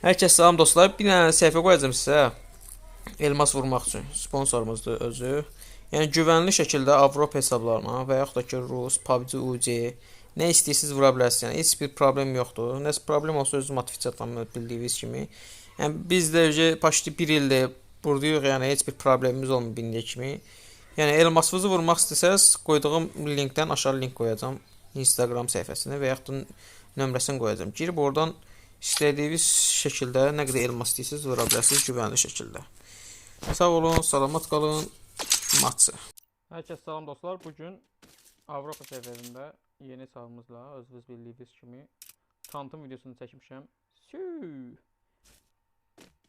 Hər kəs salam dostlar. Bir dənə səhifə qoyacağam sizə. Elmas vurmaq üçün sponsorumuzdur özü. Yəni güvənli şəkildə Avropa hesablarına və yaxud da ki Rus, PUBG, UC nə istəyirsiniz vura bilərsiniz. Yəni bir problem yoxdur. Nəsə problem olsa özü motivasiyadan bildiyiniz kimi. Yəni biz də öcə başlı 1 ildir buradayıq. Yəni heç bir problemimiz olmur bildiyi kimi. Yəni elmasınızı vurmaq istəsəz, qoyduğum linkdən aşağı link qoyacağam Instagram səhifəsinə və yaxud da nömrəsini qoyacağam. Girib oradan istədiyiniz şəkildə nə qədər elmas istəyirsiniz vura bilərsiniz güvənli şəkildə. Sağ olun, salamat qalın. Matsı. Hər kəs salam dostlar. Bu gün Avropa səviyyəsində yeni hesabımızla özünüz bildiyiniz kimi tanıtım videosunu çəkmişəm. Sü.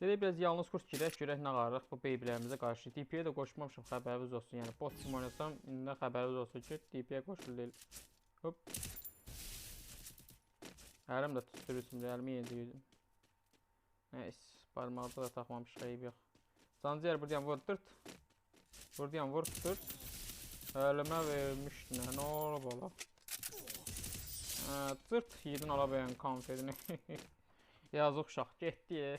Dedik biraz yalnız kurs girək, görək nə qararıq bu beybilərimizə qarşı. DP-yə də qoşmamışam, xəbəriniz olsun. Yəni bot kimi oynasam, indi xəbəriniz olsun ki, DP-yə qoşuldu. Hop. Əlim də tutdurursum, əlimi yedirirdim. Neyse, parmağda da taxmamış ayıb yox. Sancıyer buradan vurdurt. Buradan vurdurt. Əlimə vermişdin, nə olub ola? Hə, Tırt yedin ala beyan konfetini. Yazıq uşaq, getdi.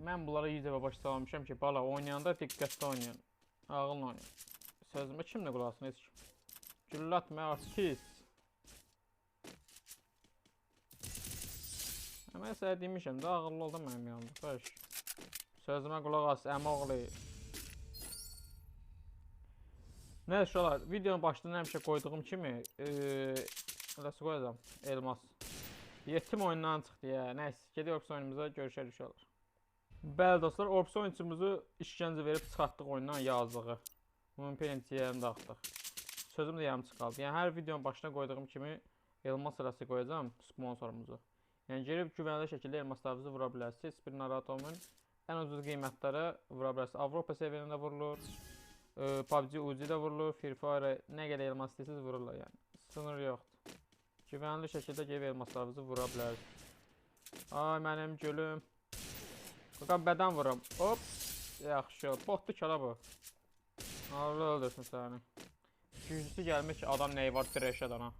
Mən bunlara 100 dəfə başa salmışam ki, bala oynayanda diqqətli oynayın. Ağıllı oynayın. Sözümə kimlə qulaq asın, heç kim. Güllatma artist. Mən sənə demişəm də ağıllı ol da mənim yanımda. Xoş. Sözümə qulaq as, əmi oğlu. Nə uşaqlar, videonun başında həmişə qoyduğum kimi, nəsə qoyacağam, elmas. Yetim oyundan çıxdı ya. Nəysə, gedək Orbs oyunumuza görüşərik uşaqlar. Bəli dostlar, Orbs oyunçumuzu işgəncə verib çıxartdıq oyundan yazdığı. Bunun penaltilərini dağıtdıq. Sözüm də yarımçıq qaldı. Yəni hər videonun başına qoyduğum kimi elmas sırası qoyacağam sponsorumuzu. Yəni girib güvənli şəkildə elmaslarınızı vura bilərsiniz. Heç bir narahat olmayın. Ən ucuz qiymətlərə vura bilərsiniz. Avropa səviyyəsində vurulur. E, PUBG UC-də vurulur. Free Fire nə qədər elmas istəyirsiniz vururlar yəni. Sınır yoxdur. Güvənli şəkildə gəlib elmaslarınızı vura bilərsiniz. Ay mənim gülüm. Bakalım bədən vuram. Hop. Yaxşı. Botdu kala bu. Allah öldürsün səni. Güclüsü gəlmiş ki, adam nəyi var treşədən ha.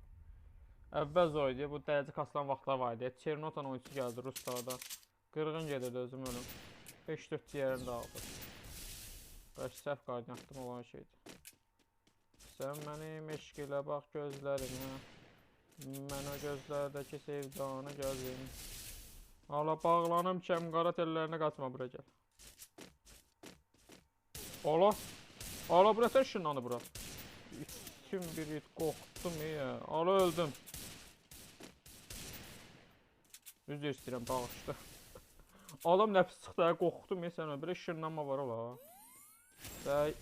Əvvəl zor idi. Bu dərəcə kasılan vaxtlar var idi. Çernotan oyunçu gəldi Ruslarda. Qırğın gedirdi özüm ölüm. 5-4 yerində aldı. Qaç səhv qardiyyatdım olan şeydir. Sən mənim eşq ilə bax gözlərimə. Mən o gözlərdəki sevdanı gözüm. Ala bağlanım kəm qara tellərinə qaçma bura gəl. Ala. Ala bura sən şınlandı bura. Kim bir it qorxdum ya. Ala öldüm. Üzr istəyirəm bağışla. Alam nəfis çıxdı, qorxdum ya sən bir şırnanma var ola. Bəy.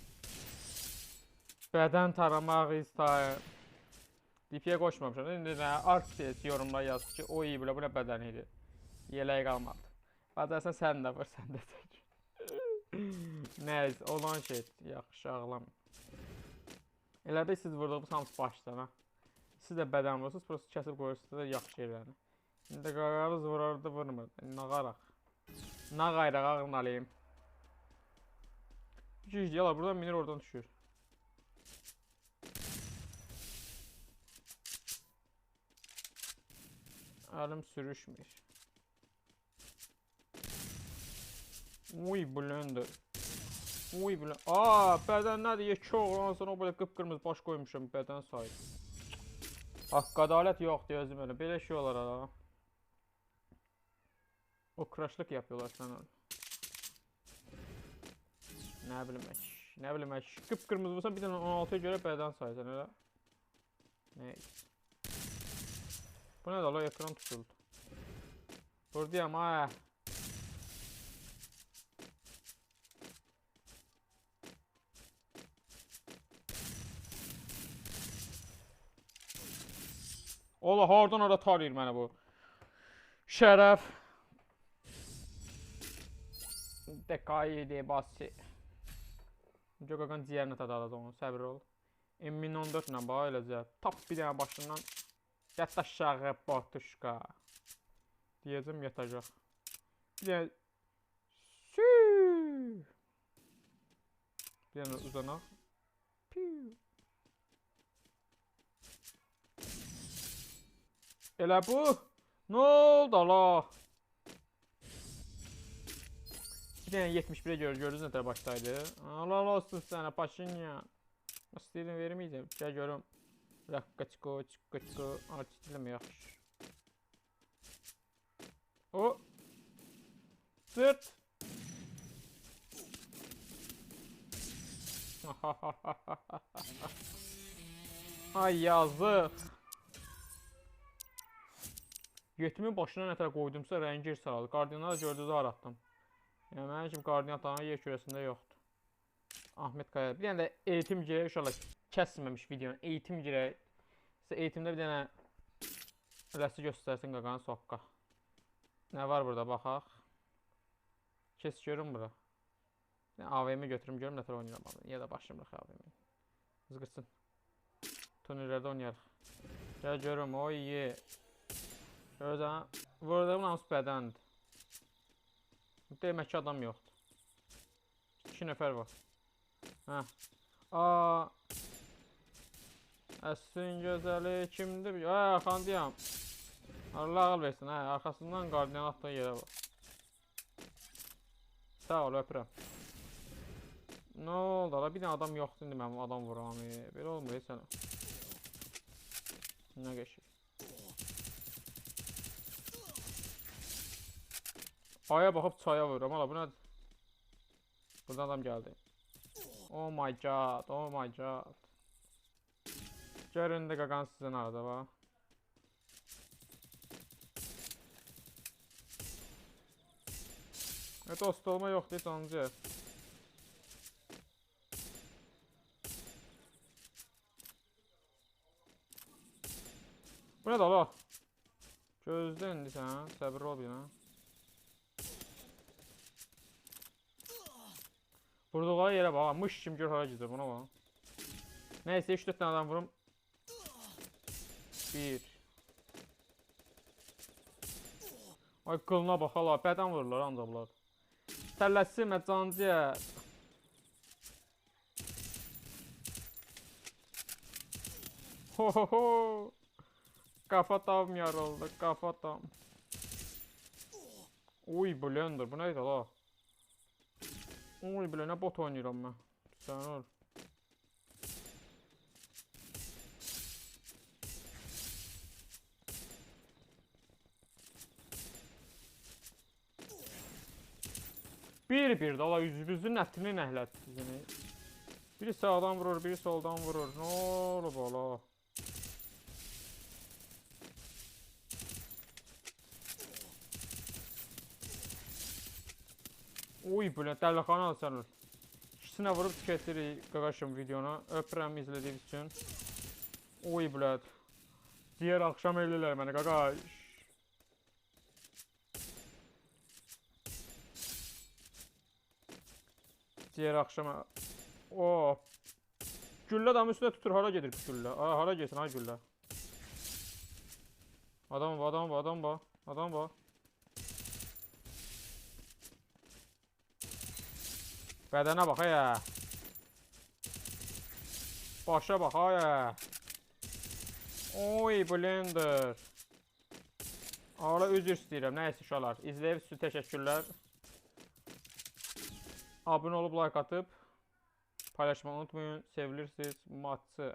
Bədən taramaq istəyir. DP-yə qoşmamışam. İndi nə Arctis yorumlar yazdı ki, o iyi bilə, bu nə bədən idi. Yeleği qalmadı. Bacarsan sən də vur, sən də çək. Nəysə, olan şey, yaxşı ağlam. Elə də siz vurduğunuz hamısı başdan ha. Siz də bədən vurursunuz, prosta kəsib qoyursunuz da yaxşı yerlərini. İndi qararız vurardı, vurmur. Nağaraq. Nə qayraq ağın alayım. Güc deyələr, buradan minir oradan düşür. Əlim sürüşmür. Uy blender. Uy blender. Aa bədən nədir? Yekə oğlan sonra o belə qıpqırmızı baş qoymuşam bədən sayı. Haqq ədalət yoxdur özüm elə. Belə şey olar ha. O craşlıq yapıyorlar sana. Nə bilim əş. Nə bilim əş. Qıpqırmızı olsa bir dənə 16-ya görə bədən saysan elə. Neyse. Bu ne la ekran tutuldu. Buradayım ha. Ola hardan ora tarayır mənə bu. Şərəf. Dekaydi basi. Jogagan ciyərinə tad alacaq onu, səbir ol. M1014 ilə bax eləcə. Tap bir dənə başından Yat aşağı batuşka. Diyeceğim yatacak. Bir de Sü. Bir yana uzanak. Piu. Elə bu. Ne oldu la? Bir tane 71'e gör, gördünüz ne tər başlaydı. Allah olsun sənə Paşinyan. İstəyirdim verməyəcəm. Gəl görüm. Rakkaçko, çıkkaçko. Artık mi yaxşı. O. Sırt. Ay yazıq. Yetimin başına nətər qoydumsa rəngir saraldı. Qardiyana da gördünüz aratdım. Yəni mənim kimi qardiyan atanın yer kürəsində yoxdur. Ahmet Kaya. Bir dənə də eğitim girək inşallah kəsməmiş videonu. Eğitim girək. Sizə eğitimdə bir dənə rəsmi göstərsin qaqanın soqqa. Nə var burada baxaq. Kes görüm bura. AVM götürüm görüm nətər oynayıram. Ya da başlamırıq AVM. Zıqırsın. Turnirlərdə oynayarıq. Gəl görüm. Oy ye. Görürsən. Vurduğum hamısı bədəndir. Demək ki adam yoxdur. 2 nəfər var. Hə. Aa. Əslin gözəli kimdir? Ay, arxandayam. Allah ağıl versin, hə. Arxasından qardiyan atdığı yerə bax. Sağ ol, öpürəm. Nə oldu? ala? Bir dənə adam yoxdur indi mənim adam vuram. Belə olmur heç sənə. Nə qəşəng. Aya baxıb çaya vururam. Ala bu nədir? Buradan adam gəldi. Oh my god, oh my god. Görün də qaqan sizin arada var. E dost olma yoxdur ancaq. Bu nədir ala? Gözlə indi sən, səbirli ol bir dənə. Vurduqları yerə bax, mış kim gör hara gedir buna bax. Nəysə 3-4 dənə adam vurum. 1 Ay qılına bax hala, bədən vururlar ancaq bunlar. Təlləsimə cancıya. Ho ho ho. Kafa tam yarıldı, kafa tam. Uy blender, bu neydi la? Uy bile ne bot oynuyorum ben. Sen ol. Bir bir dala yüzümüzün ətini nəhlət sizini. Biri sağdan vurur, biri soldan vurur. Ne olub ola? Uy bu ne dəlixana sən ol. İkisinə vurub tüketirik qaqaşım videonu. Öpürəm izlədiyiniz üçün. Uy blad. Diğer akşam elirlər məni qaqaş. Diğer akşama. Oh. Güllə adamın üstünə tutur. Hara gedir bu güllə? Aa, hara getsin ha güllə? Adam var, adam var, adam var. Adam var. Bədənə bax ya. Başa bax ya. Oy blender. Ara üzr istəyirəm. Nəysə uşaqlar. İzləyib sizə təşəkkürlər. Abunə olub like atıb paylaşmağı unutmayın. Sevilirsiniz. Matsı.